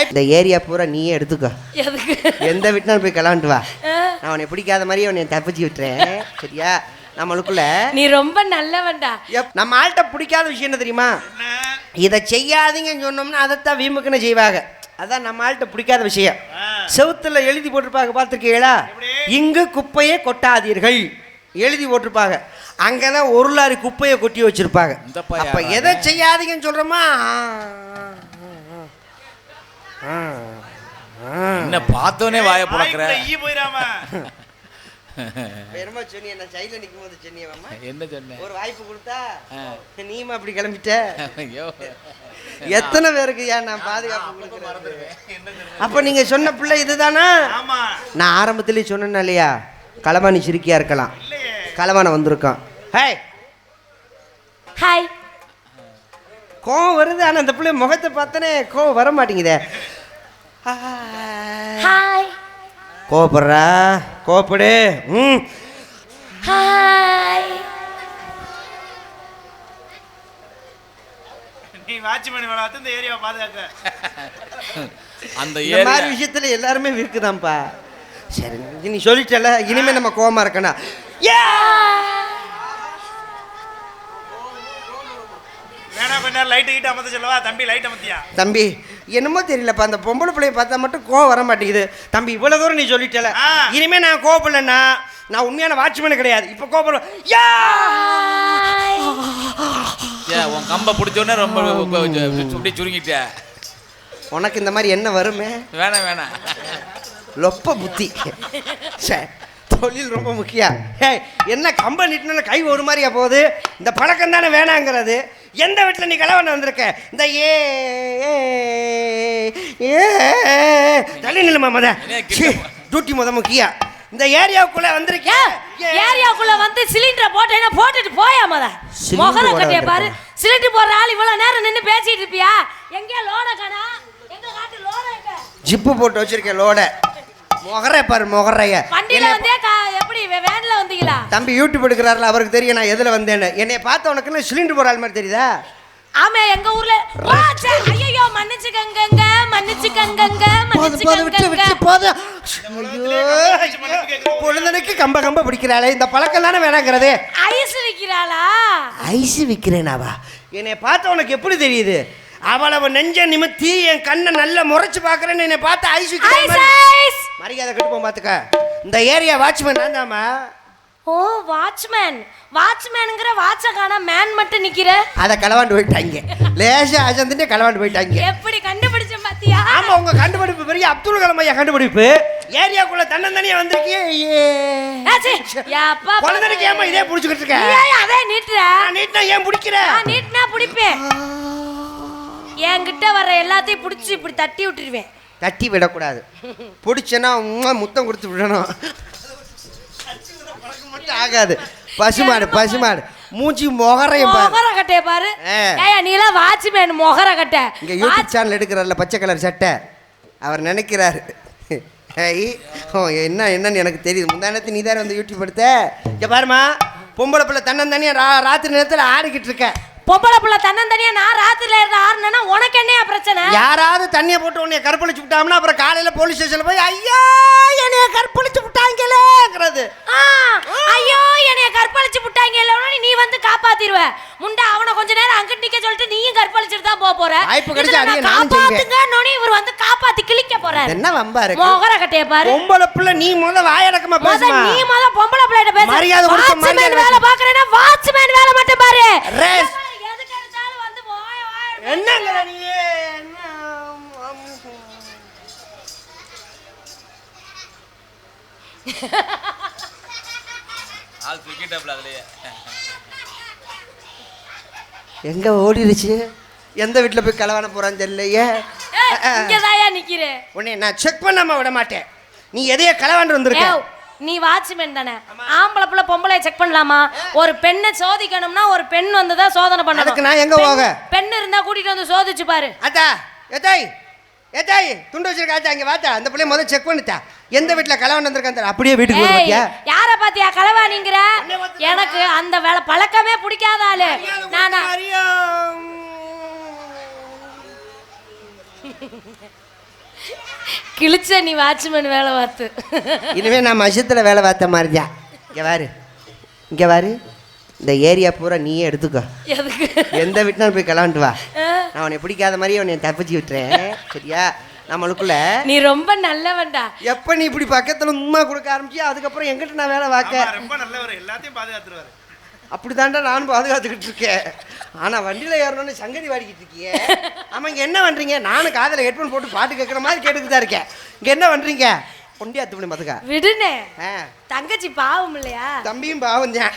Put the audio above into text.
இந்த ஏரியா பூரா நீயே எடுத்துக்கோ. எதுக்கு? எந்த வீட்டுனாலும் போய் கிளம்பிட்டு வா. நான் உன்னை பிடிக்காத மாதிரியே உன்னை தப்பிச்சு விட்டுறேன். சரியா? நம்மளுக்குள்ள நீ ரொம்ப நல்லவன்டா. எப்- நம்ம ஆள்கிட்ட பிடிக்காத விஷயம் என்ன தெரியுமா? இதை செய்யாதீங்கன்னு சொன்னோம்னா அதைத்தான் வீம்புக்குன்னு செய்வாங்க. அதான் நம்ம ஆள்கிட்ட பிடிக்காத விஷயம். செவுத்துல எழுதி போட்டிருப்பாங்க பார்த்துருக்கீங்களா? இங்கு குப்பையை கொட்டாதீர்கள். எழுதி போட்டிருப்பாங்க. அங்கதான் ஒரு லாரி குப்பையை கொட்டி வச்சிருப்பாங்க. அப்ப எதை செய்யாதீங்கன்னு சொல்றோமா? என்ன பார்த்தோன்னே வாயை புழக்கிற ஈ போயிடாம என்னமோ சொன்னியே நான் சைடில் நிற்கும் போது சொன்னியம்மா? என்ன சொன்னேன் ஒரு வாய்ப்பு கொடுத்தா. நீமா அப்படி கிளம்பிட்ட? ஐயோ. எத்தனை பேருக்கு ஏன் நான் பாதுகாப்பு கொடுக்குறது? அப்ப நீங்க சொன்ன பிள்ளை இதுதானா? ஆமா. நான் ஆரம்பத்திலே சொன்னேன் இல்லையா? களவாணி சிரிக்கியா இருக்கலாம். களவான வந்திருக்கான். ஹேய். ஹாய் கோவம் வருது ஆனா அந்த பிள்ளை முகத்தை பார்த்தனே கோவம் வர மாட்டேங்குதே. ஹாய் கோவப்படுறா கோவப்படு ம். ஹாய் நீ வாட்ச்மேன் வேலை பார்த்து இந்த ஏரியாவை பாதுகாக்க. அந்த இந்த மாதிரி விஷயத்துல எல்லாருமே இருக்குதான்ப்பா சரி நீ சொல்லிட்டல இனிமே நம்ம கோவமா இருக்கணும். ஏ கொஞ்ச நேரம் லைட்டு கிட்ட அமர்த்த சொல்லவா? தம்பி லைட் அமர்த்தியா? தம்பி என்னமோ தெரியலப்பா அந்த பொம்பளை பிள்ளைய பார்த்தா மட்டும் கோவம் வர மாட்டேங்குது. தம்பி இவ்வளவு தூரம் நீ சொல்லிட்டல. ஆ. இனிமே நான் கோவப்படலண்ணா நான் உண்மையான வாட்ச்மேன் கிடையாது. இப்போ கோவப்படுவேன். யா! ஏ உன் கம்பை பிடிச்சோடனே ரொம்ப அப்படி சுருங்கிட்ட உனக்கு இந்த மாதிரி என்ன வருமே? வேணாம் வேணாம். லொப்ப புத்தி. சரி தொழில் ரொம்ப முக்கியம். ஏய் என்ன கம்ப நிட்டுனால கை ஒரு மாதிரியா போகுது? இந்த பழக்கம் தானே வேணாங்கிறது. எந்த வீட்டில் நீ கலவன வந்திருக்க இந்த ஏ ஏ, ஏ தள்ளி நில்லுமா மத டியூட்டி முத முக்கியம் இந்த ஏரியாவுக்குள்ள வந்திருக்கேன் ஏரியாக்குள்ள வந்து சிலிண்டரை போட்டேன்னா போட்டுட்டு போயா மத? முகர கட்டிய பாரு. சிலிண்டர் போடுற ஆள் இவ்வளவு நேரம் நின்னு பேசிட்டு இருப்பியா? எங்கேயா லோட காணா? எங்க காட்டு லோட எங்க? ஜிப்பு போட்டு வச்சிருக்கேன் லோட. முகரை பாரு முகரைய. வண்டியில வந்தே எப்படி வேன்ல வந்தீங்களா? தம்பி யூடியூப் எடுக்கிறாருல அவருக்கு தெரியும் நான் எதுல வந்தேன்னு. என்னைய பார்த்த உனக்கு சிலிண்டர் போற ஆள் மாதிரி தெரியுதா? ஆமா எங்க ஊர்ல ஐயோ மன்னிச்சுக்கங்கங்க மன்னிச்சுக்கங்கங்க பொழுதனைக்கு கம்ப கம்ப பிடிக்கிறாளே. இந்த பழக்கம் தானே வேணாங்கிறது. ஐஸ் விக்கிறாளா? ஐஸ் விற்கிறேனாவா என்னை பார்த்த உனக்கு எப்படி தெரியுது? அவளவ நெஞ்ச நிமித்தி என் கண்ணை நல்லா முறைச்சு பார்க்கறேன்னு என்னை பார்த்து ஐஸ் விற்கிறேன் மரியாதை கட்டுப்போம் பார்த்துக்க இந்த ஏரியா வாட்ச்மேன் நான் தாமா ஓ வாட்ச்மேன் வாட்ச்மேனுங்கிற வாட்ச காணா மேன் மட்டும் நிக்கிற? அதை களவாண்டு போயிட்டாங்க. லேசா அசந்துட்டு களவாண்டு போயிட்டாங்க. எப்படி கண்டுபிடிச்ச பாத்தியா? ஆமா உங்க கண்டுபிடிப்பு பெரிய அப்துல் கலாம் ஐயா கண்டுபிடிப்பு. ஏரியாக்குள்ள தன்னந்தனியா வந்திருக்கியே. ஆ, சீ. யப்பா, குழந்தைக்கு ஏமா இதே புடிச்சுக்கிட்டு இருக்க? அதே நீட்டுற. நான் நீட்னா ஏன் பிடிக்கிற? நான் நீட்டினா பிடிப்பேன். என்கிட்ட வர எல்லாத்தையும் பிடிச்சி இப்படி தட்டி விட்டுருவேன். தட்டி விடக்கூடாது. பிடிச்சேன்னா முத்தம் கொடுத்து விடணும். மட்டும் ஆகாது. பசுமாடு பசுமாடு. மூஞ்சி முகரையும் பாரு. மொகர கட்டைய பாரு. ஏயா நீ எல்லாம் வாட்ச்மேன் மொகர கட்ட. இங்க யூடியூப் சேனல் எடுக்கிறார்ல பச்சை கலர் சட்டை. அவர் நினைக்கிறாரு. ஐய், ஓ என்ன என்னன்னு எனக்கு தெரியுது. முந்தானத்து நீ தானே வந்து யூடியூப் எடுத்த? இங்க பாருமா பொம்பளை பிள்ளை தன்னந்தனியா ரா ராத்திரி நேரத்தில் ஆடிக்கிட்டு இருக்க. பொம்பளை புள்ள தன்னந்தனியா நான் ராத்திரில இருந்து ஆறுனா உனக்கு என்னையா பிரச்சனை? யாராவது தண்ணியை போட்டு உன்னைய கற்பழிச்சு விட்டாங்கன்னா அப்புறம் காலையில போலீஸ் ஸ்டேஷன்ல போய் ஐயா என்னைய கற்பழிச்சு விட்டாங்களேங்கிறது. ஐயோ என்னைய கற்பழிச்சு விட்டாங்க இல்லைன்னா நீ வந்து காப்பாத்திருவ. முண்டா அவனை கொஞ்ச நேரம் அங்கிட்டு நிக்க சொல்லிட்டு நீயும் கற்பழிச்சிட்டு தான் போக போற. வாய்ப்பு கிடைச்சா அடியே நான். காப்பாத்துங்கன்னு இவர் வந்து காப்பாத்தி கிழிக்க போறாரு. என்ன வம்பா இருக்கு? மொகர கட்டைய பாரு. பொம்பளை பிள்ளை நீ முத வாயடக்கமா பேசுமா? நீ முத பொம்பளை பிள்ளைகிட்ட பேசு. மரியாதை கொடுத்து மரியாதை வேலை பாக்குறேன்னா வாட்ச்மேன் வேலை மட்டும் பாரு. ரேஸ். நீ ஆள் தூக்கிட்டாப்ல அதுலயே. எங்க ஓடிடுச்சு எந்த வீட்டில் போய் கலவான போறான்னு தெரியலையே. ஏய், இங்கதாயா நிக்கிற. உன்னை நான் செக் பண்ணாம விட மாட்டேன். நீ எதையோ கலவாண்டு வந்திருக்க. நீ வாட்ச்மேன் தானே? ஆம்பளை புள்ள பொம்பளை செக் பண்ணலாமா? ஒரு பெண்ணை சோதிக்கணும்னா ஒரு பெண் வந்து தான் சோதனை பண்ணணும். அதுக்கு நான் எங்க போக? பெண் இருந்தா கூட்டிட்டு வந்து சோதிச்சு பாரு. அத்தா ஏத்தாய் ஏத்தாய் துண்டு வச்சிருக்கா ஆத்தா இங்க வாத்தா. அந்த பிள்ளைய முதல்ல செக் பண்ணிட்டா. எந்த வீட்டில் கலவாண்டு வந்திருக்கான் தெரியல. அப்படியே வீட்டுக்கு பாத்தியா யார பாத்தியா களவாணிங்கிற எனக்கு அந்த வேலை பழக்கமே பிடிக்காத ஆளு. நானா கிழிச்ச நீ வாட்ச்மேன் வேலை பார்த்து. இனிமே நான் மஷத்தில் வேலை பார்த்த மாதிரி தான் இங்கே வாரு இங்கே வாரு இந்த ஏரியா பூரா நீயே எடுத்துக்கோ. எதுக்கு? எந்த வீட்டுனாலும் போய் கிளம்பிட்டு வா. நான் உன்னை பிடிக்காத மாதிரி உன்னை தப்பிச்சு விட்டுறேன். சரியா? நம்மளுக்குள்ள நீ ரொம்ப நல்லவன்டா. எப்போ நீ இப்படி பக்கத்தில் உம்மா கொடுக்க ஆரம்பிச்சியா அதுக்கப்புறம் எங்கிட்ட நான் வேலை பார்க்க. ரொம்ப நல்லவர். எல்லாத்தையும் பாதுகாத்துருவாரு. அப்படி தாண்டா நானும் பாதுகாத்துக்கிட்டு இருக்கேன். ஆனால் வண்டியில் ஏறணும்னு சங்கதி வாடிக்கிட்டு இருக்கியே. ஆமாம் இங்கே என்ன பண்ணுறீங்க நானும் காதில் ஹெட்ஃபோன் போட்டு பாட்டு கேட்குற மாதிரி கேட்டுக்கிட்டு தான் இருக்கேன். இங்கே என்ன பண்ணுறீங்க கொண்டியா துணி மதுக்கா விடுனே தங்கச்சி பாவம் இல்லையா? தம்பியும் பாவம் தான்.